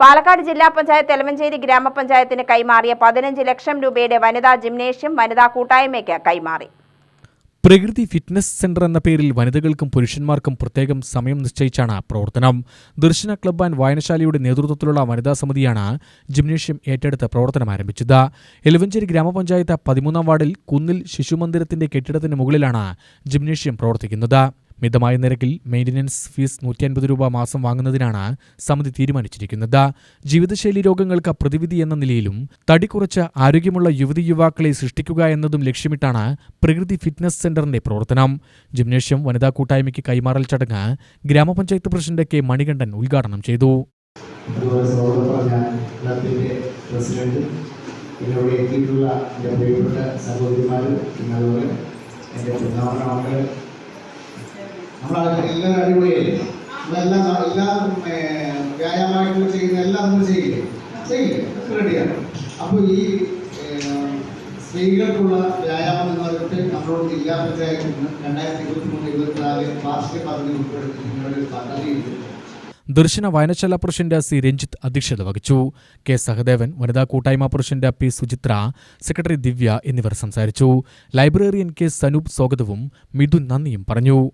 പാലക്കാട് ജില്ലാ പഞ്ചായത്ത് എലമഞ്ചേരി ഗ്രാമപഞ്ചായത്തിന് കൈമാറിയ പതിനഞ്ച് ലക്ഷം രൂപയുടെ വനിതാ ജിംനേഷ്യം വനിതാ കൂട്ടായ്മയ്ക്ക് കൈമാറി. പ്രകൃതി ഫിറ്റ്നസ് സെന്റർ എന്ന പേരിൽ വനിതകൾക്കും പുരുഷന്മാർക്കും പ്രത്യേകം സമയം നിശ്ചയിച്ചാണ് പ്രവർത്തനം. ദർശന ക്ലബ് ആൻഡ് വായനശാലയുടെ നേതൃത്വത്തിലുള്ള വനിതാ സമിതിയാണ് ജിംനേഷ്യം ഏറ്റെടുത്ത് പ്രവർത്തനം ആരംഭിച്ചത്. എലവഞ്ചേരി ഗ്രാമപഞ്ചായത്ത് പതിമൂന്നാം വാർഡിൽ കുന്നിൽ ശിശുമന്ദിരത്തിന്റെ കെട്ടിടത്തിന് മുകളിലാണ് ജിംനേഷ്യം പ്രവർത്തിക്കുന്നത്. മിതമായ നിരക്കിൽ മെയിന്റനൻസ് ഫീസ് നൂറ്റി അൻപത് രൂപ മാസം വാങ്ങുന്നതിനാണ് സമിതി തീരുമാനിച്ചിരിക്കുന്നത്. ജീവിതശൈലി രോഗങ്ങൾക്ക് പ്രതിവിധി എന്ന നിലയിലും തടി കുറച്ച് ആരോഗ്യമുള്ള യുവതി യുവാക്കളെ സൃഷ്ടിക്കുക എന്നതും ലക്ഷ്യമിട്ടാണ് പ്രകൃതി ഫിറ്റ്നസ് സെന്ററിന്റെ പ്രവർത്തനം. ജിംനേഷ്യം വനിതാ കൂട്ടായ്മയ്ക്ക് കൈമാറൽ ചടങ്ങ് ഗ്രാമപഞ്ചായത്ത് പ്രസിഡന്റ് കെ മണികണ്ഠൻ ഉദ്ഘാടനം ചെയ്തു. എന്നോട് എത്തിയിട്ടുള്ള എന്റെ പ്രിയപ്പെട്ട സഹോദരിമാർ പിന്നെ അതുപോലെ എന്റെ പ്രധാന മക്കൾ നമ്മളെ എല്ലാവരും അടിപൊളിയല്ലേ നമ്മളെല്ലാം എല്ലാ വ്യായാമമായിട്ടുള്ള ചെയ്യുന്ന എല്ലാം നമ്മൾ ചെയ്യില്ലേ? ചെയ്യില്ലേ? റെഡിയാണ് അപ്പോൾ ഈ സ്ത്രീകൾക്കുള്ള വ്യായാമം എന്ന് പറഞ്ഞിട്ട് നമ്മളോട് ജില്ലാ രണ്ടായിരത്തി ഇരുപത്തി മൂന്ന് ഇരുപത്തിനാല് വാർഷിക പദ്ധതി ഉൾപ്പെടുത്തി നിങ്ങളുടെ ഒരു പദ്ധതിയുണ്ട് ദർശന വായനശാല പ്രസിഡന്റ് സി. രഞ്ജിത്ത് അധ്യക്ഷത വഹിച്ചു. കെ. സഹദേവൻ വനിതാ കൂട്ടായ്മ president P. Suchitra secretary Divya എന്നിവർ സംസാരിച്ചു. Librarian K. സനൂപ് സ്വാഗതവും മിഥുൻ നന്ദിയും പറഞ്ഞു.